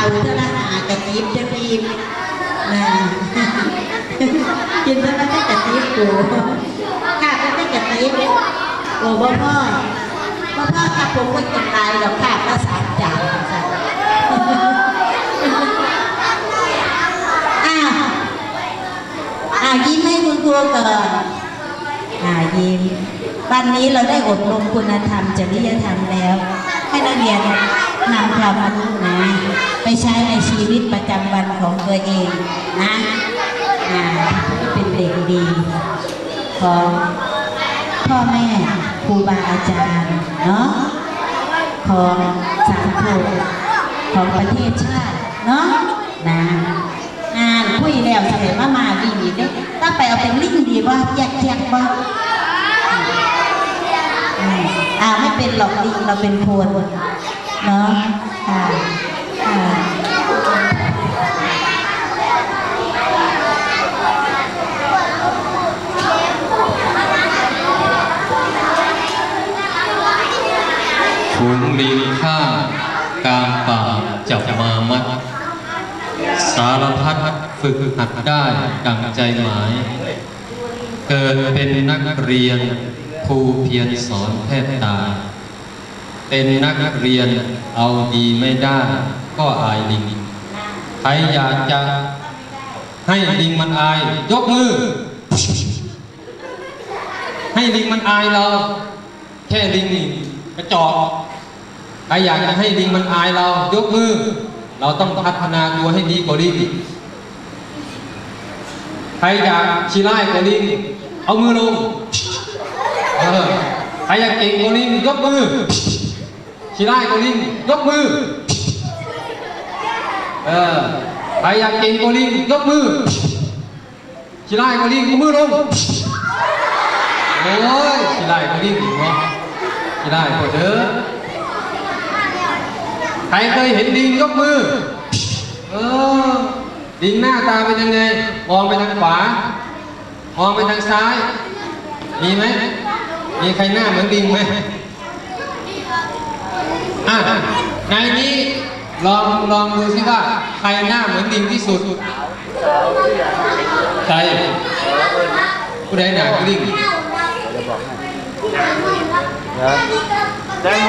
เขาเท่านั้นอาจจะจีบจะรีบนะกินเท่านั้นก็จะจีบกูข้าก็ไม่จะจีบโอ้บ่พ่อบ่พ่อครับผมก็จะตายหรอกค่ะก็สามจานค่ะอ้าวอ่ายิ้มให้คุณครูก่อนอ่ายิ้มวันนี้เราได้อบรมคุณธรรมจริยธรรมแล้ว ให้นักเรียนนำความรู้นะ ไปใช้ในชีวิตประจำวันของตัวเองนะอ่าเป็นเด็กดี ของพ่อแม่ครูบาอาจารย์เนาะของสังคมของประเทศชาติเนาะนะงานคุยแล้วทำไมมามาดีดีเด้ถ้าไปเอาเป็นลิงดีว่าแยกแยกว่าอืมอ่าไม่เป็นหรอกลิงเราเป็นโคน เนาะค่ะค่ะฝูงลิงข้ากางป่าจับมามัด สารพัดฝึกหัดได้ดังใจหมาย เกิดเป็นนักเรียนครูเพียรสอนแทบตาย เป็นนักเรียนเอาดีไม่ได้ ก็อายลิง ใครอยากจะให้ลิงมันอาย ยกมือ ให้ลิงมันอายเรา แค่ลิงนี่กระจอกใครอยากจะให้ลิงมันอายเรา ยกมือ เราต้องพัฒนาตัวให้ดีกว่าลิงใครอยากชี้ไล่กว่าลิงเอามือลงออใครอยากเก่งกว่าลิงยกมือ ชี้ไล่กลิงยกมือ เออใครอยากก่งกลิงยกมือชี้ไล่กลิงมือลงโอ้ยขี้ไล่ก็รีบอยู่เนาะขี้ไล่ก็เด้อใครเคยเห็นดิงยกมือ เออ ดิงหน้าตาเป็นยังไง มองไปทางขวา มองไปทางซ้าย มีไหม มีใครหน้าเหมือนดิงไหม อะในนี้ลองลองดูสิว่า ใครหน้าเหมือนดิงที่สุดใครผู้ใดหนาคือดิงแตงโม